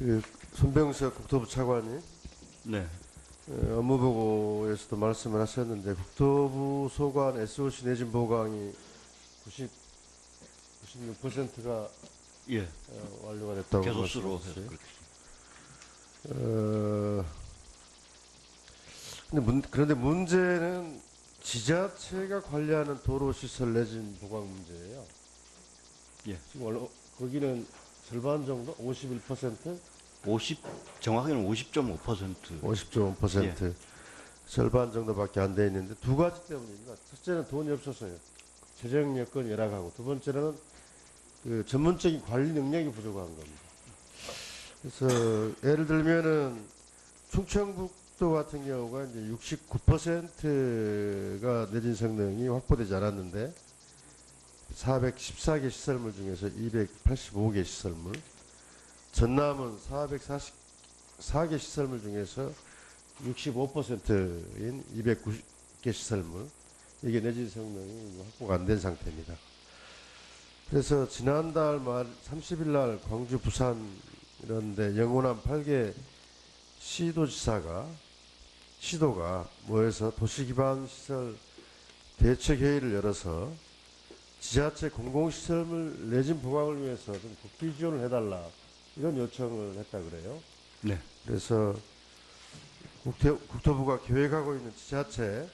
그 손병석 국토부 차관이 네. 어, 업무보고에서도 말씀을 하셨는데 국토부 소관 SOC 내진 보강이 90 96%가 예. 어, 완료가 됐다고 개소수로 해서 말씀하셨어요. 그렇게. 어, 근데 문, 그런데 문제는 지자체가 관리하는 도로 시설 내진 보강 문제예요. 예. 지금 원래 거기는 절반 정도, 51%, 50 정확히는 50.5%. 50.5% 절반 정도밖에 안 돼 있는데 두 가지 때문입니다. 첫째는 돈이 없어서요. 재정 여건이 열악하고 두 번째는 그 전문적인 관리 능력이 부족한 겁니다. 그래서 예를 들면은 충청북도 같은 경우가 이제 69%가 내진 성능이 확보되지 않았는데 414개 시설물 중에서 285개 시설물, 전남은 444개 시설물 중에서 65%인 290개 시설물, 이게 내진 성능이 확보가 안 된 상태입니다. 그래서 지난달 말 30일 날 광주, 부산 이런데 영호남 8개 시도지사가 시도가 모여서 도시기반 시설 대책 회의를 열어서 지자체 공공시설물 내진 보강을 위해서 좀 국비 지원을 해달라 이런 요청을 했다 그래요. 네. 그래서 국토, 국토부가 계획하고 있는 지자체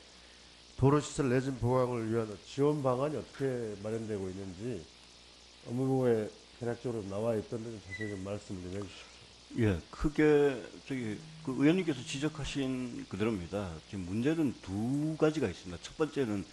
도로시설 내진 보강을 위한 지원 방안이 어떻게 마련되고 있는지 업무부에 대략적으로 나와 있던데 좀 자세히 좀 말씀을 좀 해주십시오. 예, 크게 저기 그 의원님께서 지적하신 그대로입니다. 지금 문제는 두 가지가 있습니다. 첫 번째는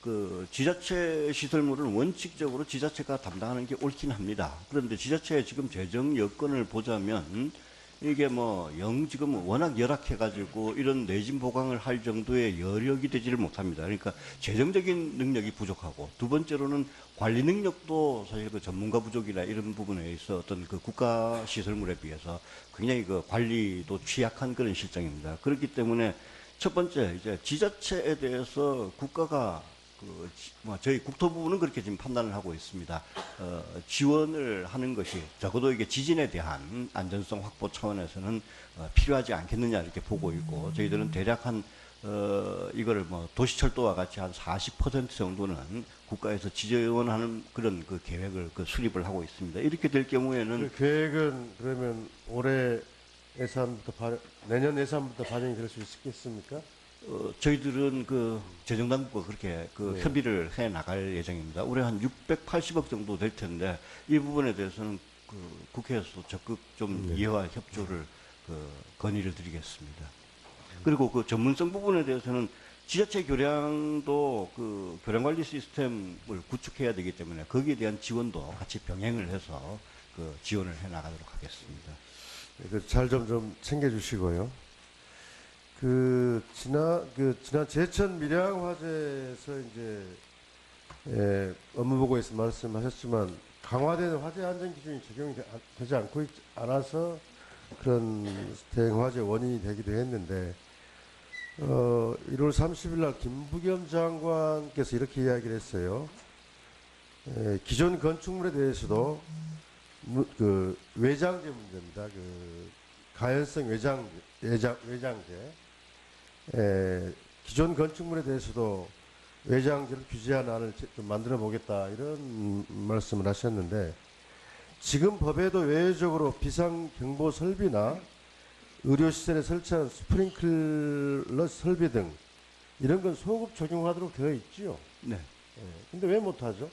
그 지자체 시설물은 원칙적으로 지자체가 담당하는 게 옳긴 합니다. 그런데 지자체의 지금 재정 여건을 보자면 이게 뭐 영 지금 워낙 열악해 가지고 이런 내진 보강을 할 정도의 여력이 되지를 못합니다. 그러니까 재정적인 능력이 부족하고 두 번째로는 관리 능력도 사실 그 전문가 부족이나 이런 부분에 있어 어떤 그 국가 시설물에 비해서 굉장히 그 관리도 취약한 그런 실정입니다. 그렇기 때문에 첫 번째 이제 지자체에 대해서 국가가 그, 지- 뭐, 저희 국토부는 그렇게 지금 판단을 하고 있습니다. 어, 지원을 하는 것이 적어도 이게 지진에 대한 안전성 확보 차원에서는 어, 필요하지 않겠느냐 이렇게 보고 있고 저희들은 대략 한 어, 이거를 뭐 도시철도와 같이 한 40% 정도는 국가에서 지원하는 그런 그 계획을 그 수립을 하고 있습니다. 이렇게 될 경우에는 그 계획은 그러면 올해 예산부터 반, 내년 예산부터 반영이 될 수 있겠습니까? 어, 저희들은 그 재정당국과 그렇게 그 네. 협의를 해 나갈 예정입니다. 올해 한 680억 정도 될 텐데 이 부분에 대해서는 그 국회에서도 적극 좀 네. 이해와 협조를 그 건의를 드리겠습니다. 그리고 그 전문성 부분에 대해서는 지자체 교량도 그 교량 관리 시스템을 구축해야 되기 때문에 거기에 대한 지원도 같이 병행을 해서 그 지원을 해 나가도록 하겠습니다. 그잘좀좀 챙겨주시고요. 그 지난 그 지난 제천 밀양 화재에서 이제 예, 업무 보고에서 말씀하셨지만 강화된 화재 안전 기준이 적용이 되지 않고 있, 않아서 그런 대형 화재 원인이 되기도 했는데 어, 1월 30일 날 김부겸 장관께서 이렇게 이야기를 했어요. 예, 기존 건축물에 대해서도 무- 그 외장재 문제입니다. 그 가연성 외장 외장 외장재. 에, 기존 건축물에 대해서도 외장재를 규제한 안을 제- 좀 만들어 보겠다 이런 음, 말씀을 하셨는데 지금 법에도 외적으로 비상 경보 설비나 의료 시설에 설치한 스프링클러 설비 등 이런 건 소급 적용하도록 되어 있지요. 네. 예. 근데 왜 못하죠?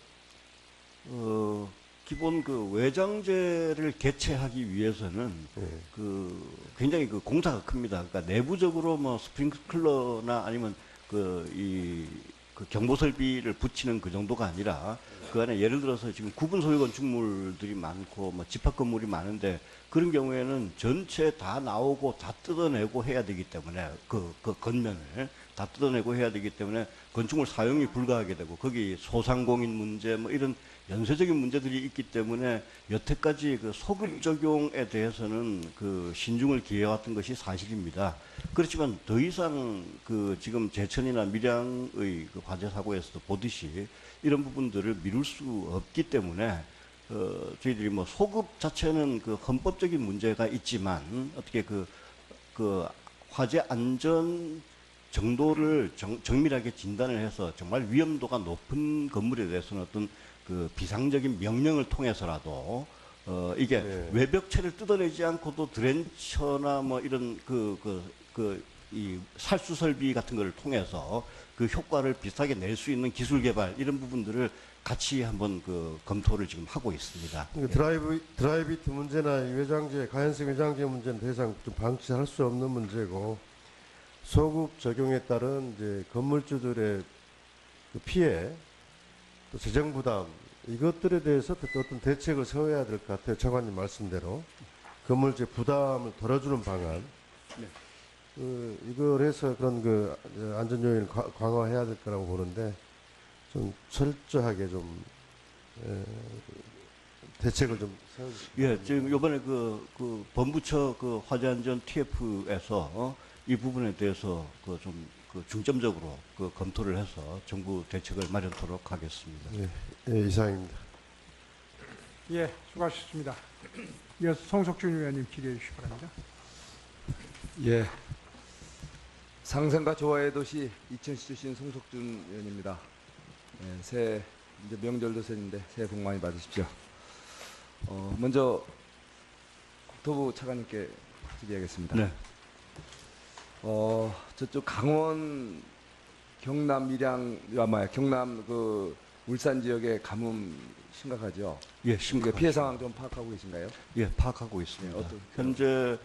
어, 기본 그 외장재를 개최하기 위해서는 예. 그 굉장히 그 공사가 큽니다. 그러니까 내부적으로 뭐 스프링클러나 아니면 그이그 경보 설비를 붙이는 그 정도가 아니라 그 안에 예를 들어서 지금 구분 소유 건축물들이 많고 뭐 집합 건물이 많은데 그런 경우에는 전체 다 나오고 다 뜯어내고 해야 되기 때문에 그, 그 겉면을 다 뜯어내고 해야 되기 때문에 건축물 사용이 불가하게 되고 거기 소상공인 문제 뭐 이런 연쇄적인 문제들이 있기 때문에 여태까지 그 소급 적용에 대해서는 그 신중을 기해왔던 것이 사실입니다. 그렇지만 더 이상 그 지금 제천이나 밀양의 그 화재 사고에서도 보듯이 이런 부분들을 미룰 수 없기 때문에 어, 저희들이 뭐 소급 자체는 그 헌법적인 문제가 있지만 어떻게 그, 그 화재 안전 정도를 정, 정밀하게 진단을 해서 정말 위험도가 높은 건물에 대해서는 어떤 그 비상적인 명령을 통해서라도 어, 이게 네. 외벽체를 뜯어내지 않고도 드렌처나 뭐 이런 그, 그, 그, 이 살수 설비 같은 걸 통해서 그 효과를 비슷하게 낼 수 있는 기술 개발 이런 부분들을 같이 한번 그 검토를 지금 하고 있습니다. 그 드라이브 드라이비트 문제나 이 외장재 가연성 외장재 문제는 더 이상 좀 방치할 수 없는 문제고 소급 적용에 따른 이제 건물주들의 그 피해 또 재정 부담 이것들에 대해서 또 어떤 대책을 세워야 될 것 같아요 차관님 말씀대로 건물주 부담을 덜어주는 방안 네. 그 이걸 해서 그런 그 안전 요인을 과- 강화해야 될 거라고 보는데 좀 철저하게 좀 에, 대책을 좀 세워주시기 예, 지금 요번에 그, 그 본부처 그 화재안전 TF에서 어, 이 부분에 대해서 그 좀 그 중점적으로 그 검토를 해서 정부 대책을 마련토록 하겠습니다. 예, 예, 이상입니다. 예, 수고하셨습니다. 이어서 송석준 의원님 질의해 주시기 바랍니다. 예. 상생과 조화의 도시 이천시 출신 송석준 의원입니다. 예, 새해 이제 명절도 새인데 새해 복 많이 받으십시오. 어, 먼저 국토부 차관님께 질의하겠습니다. 네. 어, 저쪽 강원 경남 밀양 아마 경남 그 울산 지역의 가뭄 심각하죠. 예, 심각 피해 상황 좀 파악하고 계신가요? 예, 파악하고 있습니다. 예, 어떤- 현재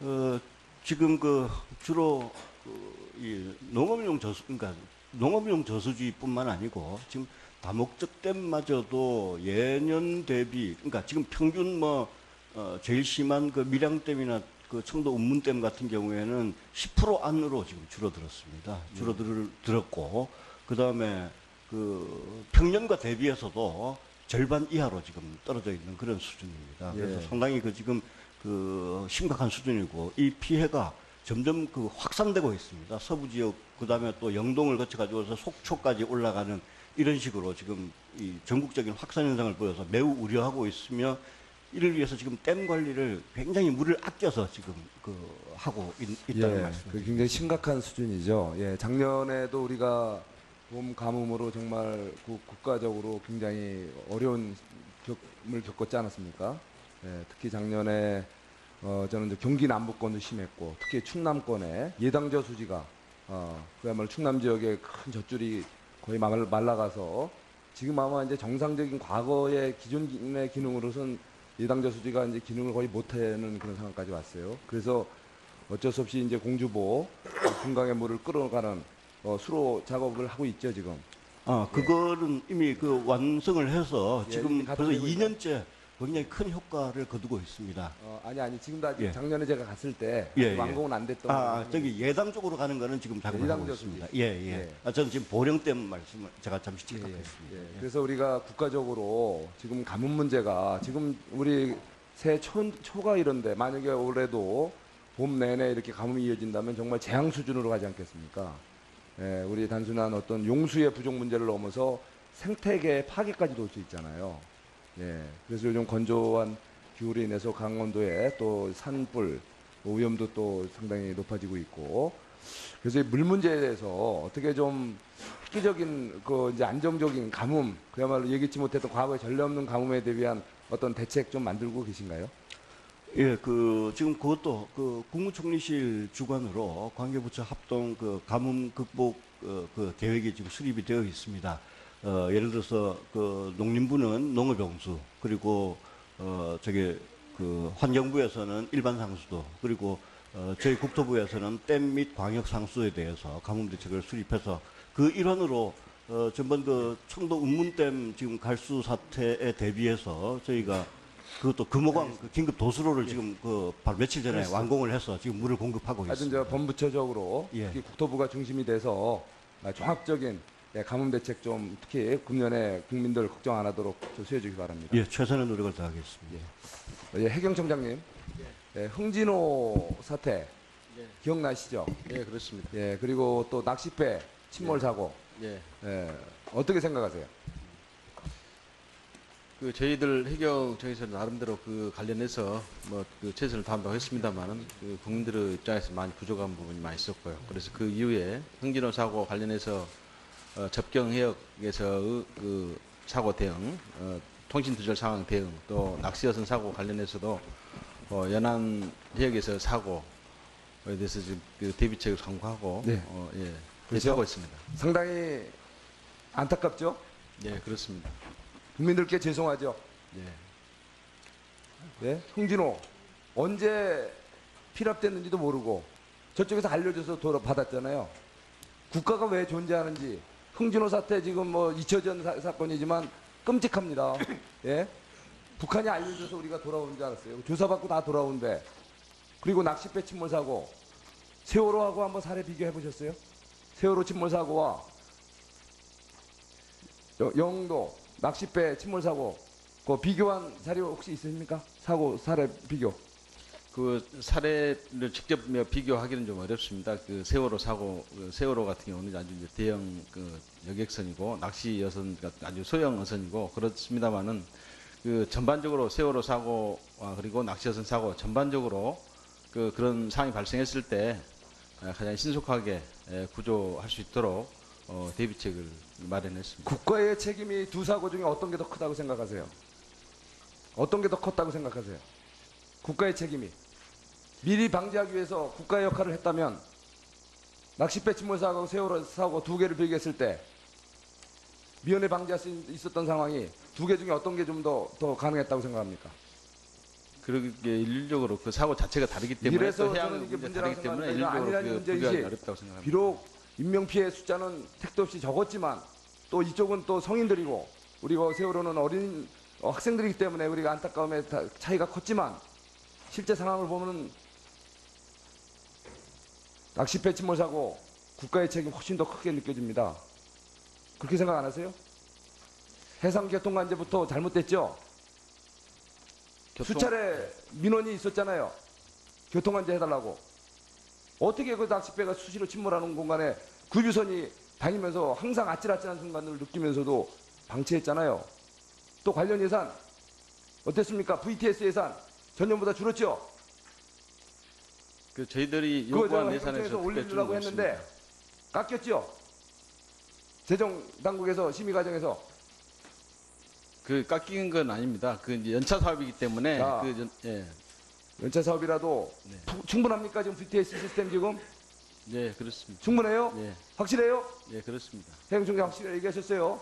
어, 지금 그 주로 어, 이 농업용 저수 그러니까 농업용 저수지뿐만 아니고 지금 다목적 댐마저도 예년 대비 그러니까 지금 평균 뭐 어, 제일 심한 그 밀양댐이나 그 청도 운문댐 같은 경우에는 10% 안으로 지금 줄어들었습니다. 줄어들었고 그 다음에 그 평년과 대비해서도 절반 이하로 지금 떨어져 있는 그런 수준입니다. 그래서 예. 상당히 그 지금 그 심각한 수준이고 이 피해가 점점 그 확산되고 있습니다. 서부 지역 그 다음에 또 영동을 거쳐 가지고서 속초까지 올라가는 이런 식으로 지금 이 전국적인 확산 현상을 보여서 매우 우려하고 있으며 이를 위해서 지금 댐 관리를 굉장히 물을 아껴서 지금 그 하고 있, 있다는 예, 말씀. 그 굉장히 심각한 수준이죠. 예, 작년에도 우리가 봄 가뭄으로 정말 국- 국가적으로 굉장히 어려운 격을 겪었지 않았습니까? 예, 특히 작년에 어, 저는 이제 경기 남부권도 심했고 특히 충남권에 예당저 수지가 어, 그야말로 충남 지역의 큰 젖줄이 거의 말, 말라가서 지금 아마 이제 정상적인 과거의 기존의 기능으로선 예당저 수지가 이제 기능을 거의 못하는 그런 상황까지 왔어요. 그래서 어쩔 수 없이 이제 공주보 중강의 물을 끌어가는 어, 수로 작업을 하고 있죠 지금. 아, 그거는 이미 그 완성을 해서 예, 지금 이미 벌써 가동되고 2년째 굉장히 큰 효과를 거두고 있습니다. 어, 아니 아니 지금도 아직 예. 작년에 제가 갔을 때 예, 아직 예. 완공은 안 됐던. 아, 아, 저기 예당 쪽으로 가는 거는 지금 작업을 예당 하고 저수지. 있습니다. 예, 예. 예. 아, 저는 지금 보령댐 말씀을 제가 잠시 예, 예. 예. 그래서 우리가 국가적으로 지금 가뭄 문제가 지금 우리 새 초, 초가 이런데 만약에 올해도 봄 내내 이렇게 가뭄이 이어진다면 정말 재앙 수준으로 가지 않겠습니까? 예, 우리 단순한 어떤 용수의 부족 문제를 넘어서 생태계 파괴까지도 올 수 있잖아요. 예, 그래서 요즘 건조한 기후로 인해서 강원도에 또 산불 뭐 위험도 또 상당히 높아지고 있고 그래서 이물 문제에 대해서 어떻게 좀 획기적인 그 이제 안정적인 가뭄 그야말로 예기치 못했던 과거의 전례 없는 가뭄에 대비한 어떤 대책 좀 만들고 계신가요? 예, 그 지금 그것도 그 국무총리실 주관으로 관계부처 합동 그 가뭄 극복 어, 그 계획이 지금 수립이 되어 있습니다. 어, 예를 들어서 그 농림부는 농업용수 그리고 어 저기 그 환경부에서는 일반 상수도 그리고 어, 저희 국토부에서는 댐 및 광역 상수에 대해서 가뭄 대책을 수립해서 그 일환으로 어, 전번 그 청도 운문댐 지금 갈수 사태에 대비해서 저희가 그것도 금호강 그 긴급 도수로를 지금 그 바로 며칠 전에 완공을 해서 지금 물을 공급하고 하여튼 있습니다. 저 본부처적으로 예. 특히 국토부가 중심이 돼서 아, 종합적인 예, 가뭄 대책 좀 특히 금년에 국민들 걱정 안 하도록 좀 수해 주기 바랍니다. 예, 최선의 노력을 다하겠습니다. 예, 해경청장님, 예, 흥진호 사태 기억나시죠? 예, 그렇습니다. 예, 그리고 또 낚싯배 침몰 사고 예. 예, 어떻게 생각하세요? 그 저희들 해경 저희서 나름대로 그 관련해서 뭐 그 최선을 다한다고 했습니다만은 그 국민들의 입장에서 많이 부족한 부분이 많이 있었고요. 그래서 그 이후에 흥진호 사고 관련해서 어, 접경 해역에서의 그 사고 대응, 어, 통신 두절 상황 대응, 또 낚시 여선 사고 관련해서도 어, 연안 해역에서 사고에 대해서 지금 그 대비책을 강구하고 네. 어, 예? 대처하고 있습니다. 상당히 안타깝죠? 예, 그렇습니다. 국민들께 죄송하죠? 예. 네? 흥진호 언제 필압됐는지도 모르고 저쪽에서 알려줘서 돌아 받았잖아요. 국가가 왜 존재하는지 흥진호 사태 지금 뭐 잊혀진 사, 사건이지만 끔찍합니다. 예? 북한이 알려줘서 우리가 돌아온 줄 알았어요. 조사받고 다 돌아온데 그리고 낚싯배 침몰 사고 세월호하고 한번 사례 비교해 보셨어요? 세월호 침몰 사고와 여- 영도 낚싯배 침몰 사고 그 비교한 자료 혹시 있습니까? 사고 사례 비교. 그 사례를 직접 뭐 비교하기는 좀 어렵습니다. 그 세월호 사고, 그 세월호 같은 경우는 아주 대형 그 여객선이고 낚시 여선 같은 아주 소형 어선이고 그렇습니다만은 그 전반적으로 세월호 사고와 그리고 낚시 여선 사고 전반적으로 그 그런 상황이 발생했을 때 어, 가장 신속하게 에, 구조할 수 있도록 어, 대비책을 마련했습니다. 국가의 책임이 두 사고 중에 어떤 게 더 크다고 생각하세요? 어떤 게 더 컸다고 생각하세요? 국가의 책임이 미리 방지하기 위해서 국가의 역할을 했다면 낚싯배 침몰 사고 세월호 사고 두 개를 비교했을 때 미연에 방지할 수 있었던 상황이 두 개 중에 어떤 게 좀 더 더 가능했다고 생각합니까? 그렇게 일률적으로 그 사고 자체가 다르기 때문에 이래서 해양 저는 이게 문제 문제라고 때문에 아니라는 그 문제이지. 비록 인명 피해 숫자는 택도 없이 적었지만 또 이쪽은 또 성인들이고 우리가 세월호는 어린 어, 학생들이기 때문에 우리가 안타까움에 다 차이가 컸지만 실제 상황을 보면 낚싯배 침몰 사고 국가의 책임 훨씬 더 크게 느껴집니다. 그렇게 생각 안 하세요? 해상교통관제부터 잘못됐죠? 교통- 수차례 민원이 있었잖아요. 교통안제 해달라고. 어떻게 그 낚싯배가 수시로 침몰하는 공간에 구유선이 다니면서 항상 아찔아찔한 순간을 느끼면서도 방치했잖아요. 또 관련 예산 어땠습니까? VTS 예산 전년보다 줄었죠? 그 저희들이 요구한 저 예산에서 올리려고 했는데. 깎였죠? 재정 당국에서 심의 과정에서 그 깎인 건 아닙니다. 그 이제 연차 사업이기 때문에 자. 그 연, 예, 연차 사업이라도 네. 푸- 충분합니까? 지금 VTS 시스템 지금 예, 그렇습니다. 충분해요? 예, 확실해요? 예, 그렇습니다. 해양총장 확실히 얘기하셨어요.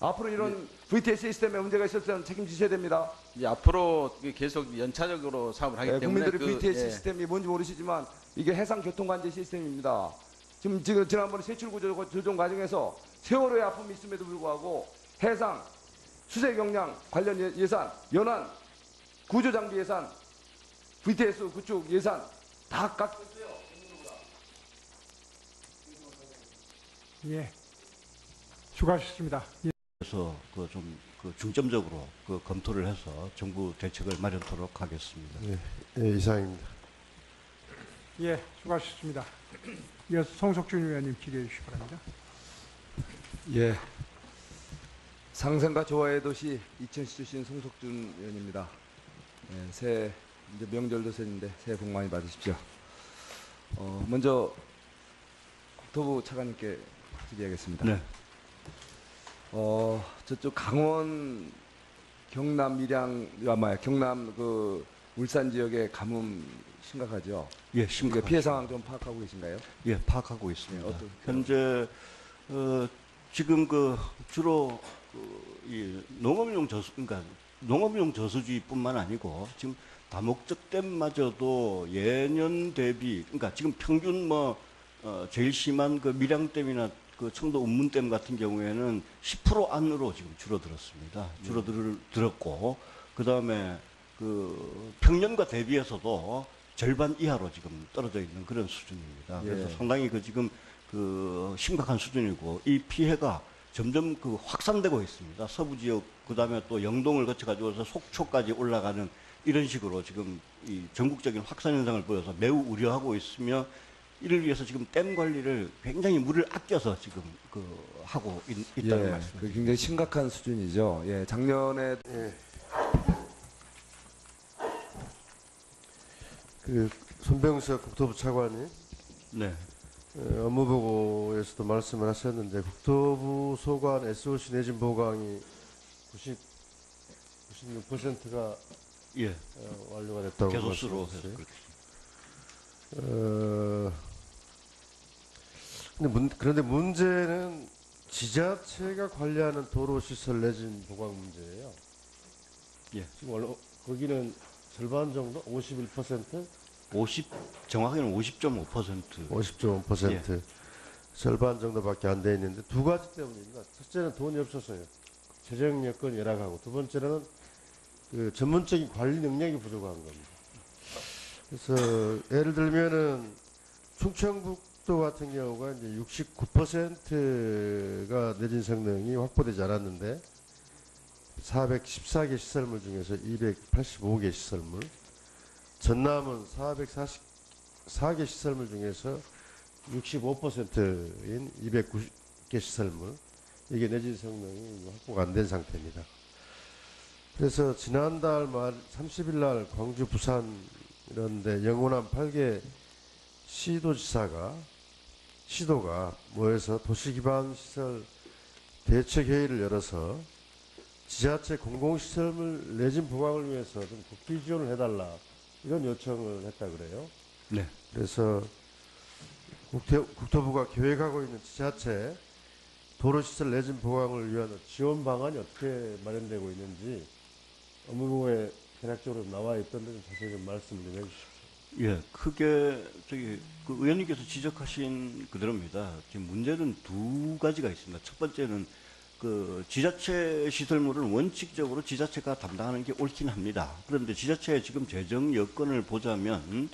앞으로 이런 VTS 시스템에 문제가 있었으면 책임지셔야 됩니다. 이제 앞으로 그 계속 연차적으로 사업을 하기 네, 때문에 국민들이 그, VTS 예, 시스템이 뭔지 모르시지만 이게 해상 교통관제 시스템입니다. 지금 지금 지난번에 세출 구조 조정 과정에서 세월호의 아픔이 있음에도 불구하고 해상 수색 역량 관련 예- 예산, 연안 구조 장비 예산, VTS 구축 예산 다 깎였어요. 예. 수고하셨습니다. 예. 그래서 그좀 그 중점적으로 그 검토를 해서 정부 대책을 마련토록 하겠습니다. 예, 예, 이상입니다. 예, 수고하셨습니다. 이어서 송석준 의원님 질의해 주시기 바랍니다. 예. 상생과 조화의 도시 이천시 출신 송석준 의원입니다. 예, 새해 이제 명절도 셋인데 새해 복 많이 받으십시오. 어, 먼저 국토부 차관님께 질의하겠습니다. 네. 어, 저쪽 강원 경남 밀양 아마 경남 그 울산 지역의 가뭄 심각하죠. 예, 심각 피해 상황 좀 파악하고 계신가요? 예, 파악하고 있습니다. 네, 현재 어, 지금 그 주로 그, 이 농업용 저수 그러니까 농업용 저수지뿐만 아니고 지금 다목적 댐마저도 예년 대비 그러니까 지금 평균 뭐 어, 제일 심한 그 밀양댐이나 그 청도 운문댐 같은 경우에는 10% 안으로 지금 줄어들었습니다. 줄어들었고 그 다음에 그 평년과 대비해서도 절반 이하로 지금 떨어져 있는 그런 수준입니다. 그래서 예. 상당히 그 지금 그 심각한 수준이고 이 피해가 점점 그 확산되고 있습니다. 서부 지역 그다음에 또 영동을 거쳐 가지고서 속초까지 올라가는 이런 식으로 지금 이 전국적인 확산 현상을 보여서 매우 우려하고 있으며 이를 위해서 지금 댐 관리를 굉장히 물을 아껴서 지금 그 하고 있, 있다는 예, 말씀. 그 굉장히 심각한 수준이죠. 예, 작년에 예. 그 손병석 국토부 차관이 네. 어, 업무 보고에서도 말씀을 하셨는데 국토부 소관 SOC 내진 보강이 90, 96%가 예. 어, 완료가 됐다고 말씀하셨어요. 그렇게. 어, 근데 문, 그런데 문제는 지자체가 관리하는 도로 시설 내진 보강 문제예요. 예. 지금 얼, 거기는 절반 정도, 51%, 50 정확히는 50.5%. 50.5% 절반 정도밖에 안 돼 있는데 두 가지 때문입니다. 첫째는 돈이 없어서요. 재정 여건이 열악하고 두 번째는 그 전문적인 관리 능력이 부족한 겁니다. 그래서 예를 들면은 충청북 도 같은 경우가 이제 69%가 내진 성능이 확보되지 않았는데 414개 시설물 중에서 285개 시설물, 전남은 444개 시설물 중에서 65%인 290개 시설물, 이게 내진 성능이 확보가 안 된 상태입니다. 그래서 지난달 말 30일 날 광주, 부산 이런데 영호남 8개 시도지사가 시도가 모여서 도시기반 시설 대책 회의를 열어서 지자체 공공시설물 내진 보강을 위해서 좀 국비 지원을 해달라 이런 요청을 했다 그래요. 네. 그래서 국토, 국토 부가 계획하고 있는 지자체 도로시설 내진 보강을 위한 지원 방안이 어떻게 마련되고 있는지 업무부에 대략적으로 나와 있던데 좀 자세히 좀 말씀 좀 해주십시오. 예, 크게 저기 그 의원님께서 지적하신 그대로입니다. 지금 문제는 두 가지가 있습니다. 첫 번째는 그 지자체 시설물은 원칙적으로 지자체가 담당하는 게 옳긴 합니다. 그런데 지자체의 지금 재정 여건을 보자면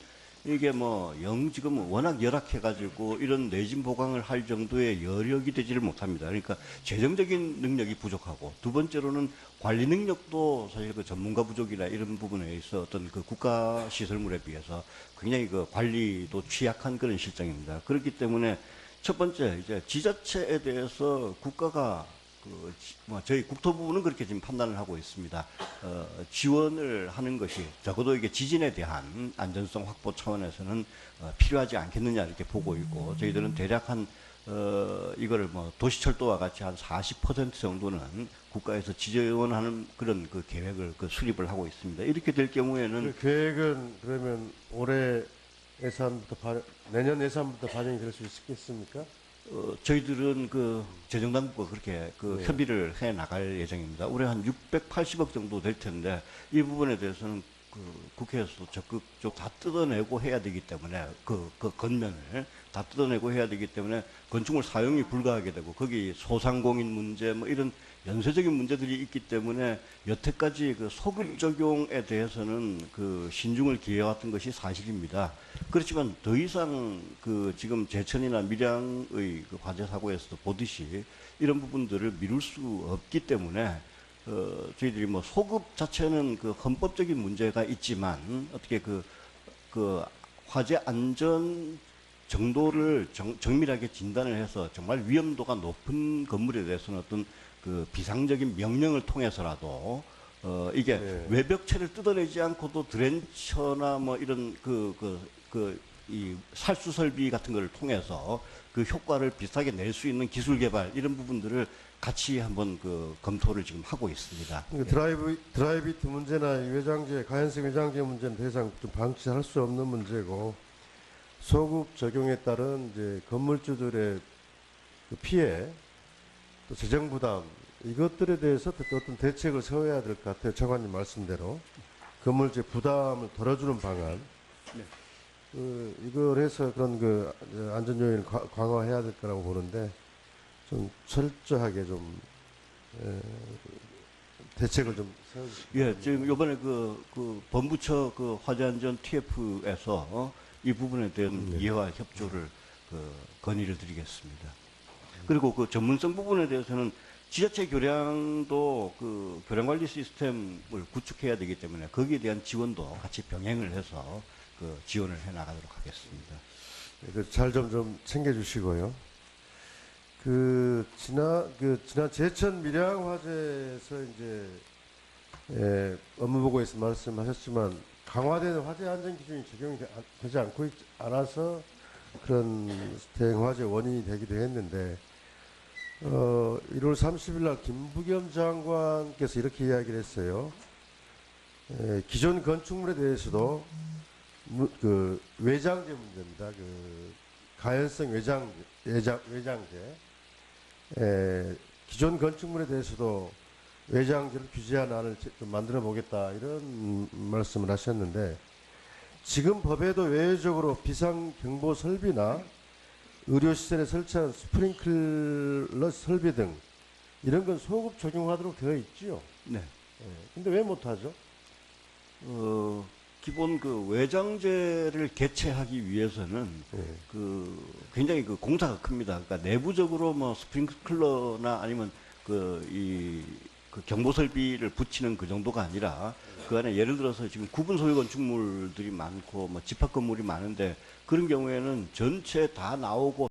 이게 뭐 영 지금 워낙 열악해가지고 이런 내진 보강을 할 정도의 여력이 되지를 못합니다. 그러니까 재정적인 능력이 부족하고 두 번째로는 관리 능력도 사실 그 전문가 부족이나 이런 부분에 있어 어떤 그 국가 시설물에 비해서 굉장히 그 관리도 취약한 그런 실정입니다. 그렇기 때문에 첫 번째 이제 지자체에 대해서 국가가 그, 지- 뭐, 저희 국토부는 그렇게 지금 판단을 하고 있습니다. 어, 지원을 하는 것이 적어도 이게 지진에 대한 안전성 확보 차원에서는 어, 필요하지 않겠느냐 이렇게 보고 있고 저희들은 대략 한 어, 이거를 뭐 도시철도와 같이 한 40% 정도는 국가에서 지원하는 그런 그 계획을 그 수립을 하고 있습니다. 이렇게 될 경우에는 그 계획은 그러면 올해 예산부터 반, 내년 예산부터 반영이 될 수 있겠습니까? 어, 저희들은 그 재정당국과 그렇게 그 네. 협의를 해 나갈 예정입니다. 올해 한 680억 정도 될 텐데 이 부분에 대해서는 그 국회에서도 적극적으로 다 뜯어내고 해야 되기 때문에 그, 그 건면을 다 뜯어내고 해야 되기 때문에 건축물 사용이 불가하게 되고 거기 소상공인 문제 뭐 이런 연쇄적인 문제들이 있기 때문에 여태까지 그 소급 적용에 대해서는 그 신중을 기해왔던 것이 사실입니다. 그렇지만 더 이상 그 지금 제천이나 밀양의 그 화재 사고에서도 보듯이 이런 부분들을 미룰 수 없기 때문에 어, 저희들이 뭐 소급 자체는 그 헌법적인 문제가 있지만 어떻게 그, 그 화재 안전 정도를 정, 정밀하게 진단을 해서 정말 위험도가 높은 건물에 대해서는 어떤 그 비상적인 명령을 통해서라도 어 이게 네. 외벽체를 뜯어내지 않고도 드렌처나 뭐 이런 그 그 그 이 살수 설비 같은 걸 통해서 그 효과를 비슷하게 낼 수 있는 기술 개발 이런 부분들을 같이 한번 그 검토를 지금 하고 있습니다. 그 드라이브 드라이비트 문제나 이 외장재 가연성 외장재 문제는 더 이상 좀 방치할 수 없는 문제고 소급 적용에 따른 이제 건물주들의 그 피해 또 재정 부담 이것들에 대해서 또 어떤 대책을 세워야 될 것 같아요. 차관님 말씀대로 건물주 부담을 덜어주는 방안. 네. 그 이걸 해서 그런 그 안전 요인을 과- 강화해야 될 거라고 보는데 좀 철저하게 좀 에, 대책을 좀 세워주시기 예, 지금 요번에 그, 그 본부처 그 화재안전 TF에서 어, 이 부분에 대한 네. 이해와 협조를 그 건의를 드리겠습니다. 그리고 그 전문성 부분에 대해서는 지자체 교량도 그 교량 관리 시스템을 구축해야 되기 때문에 거기에 대한 지원도 같이 병행을 해서 그 지원을 해 나가도록 하겠습니다. 그 잘 좀 좀 챙겨주시고요. 그 지난 그 지난 제천 밀양 화재에서 이제 예, 업무 보고에서 말씀하셨지만 강화된 화재 안전 기준이 적용이 되- 안- 되지 않고 있, 않아서 그런 대형 화재 원인이 되기도 했는데 어, 1월 30일 날 김부겸 장관께서 이렇게 이야기를 했어요. 에, 기존 건축물에 대해서도 무- 그 외장재 문제입니다. 그 가연성 외장 외장 외장재. 에, 기존 건축물에 대해서도 외장재를 규제한 안을 만들어 보겠다 이런 음, 말씀을 하셨는데 지금 법에도 외적으로 비상 경보 설비나 의료 시설에 설치한 스프링클러 설비 등 이런 건 소급 적용하도록 되어 있지요. 네. 예. 근데 왜 못하죠? 어, 기본 그 외장재를 개최하기 위해서는 예. 그 굉장히 그 공사가 큽니다. 그러니까 내부적으로 뭐 스프링클러나 아니면 그이 그 경보 설비를 붙이는 그 정도가 아니라 그 안에 예를 들어서 지금 구분 소유 건축물들이 많고 뭐 집합 건물이 많은데 그런 경우에는 전체 다 나오고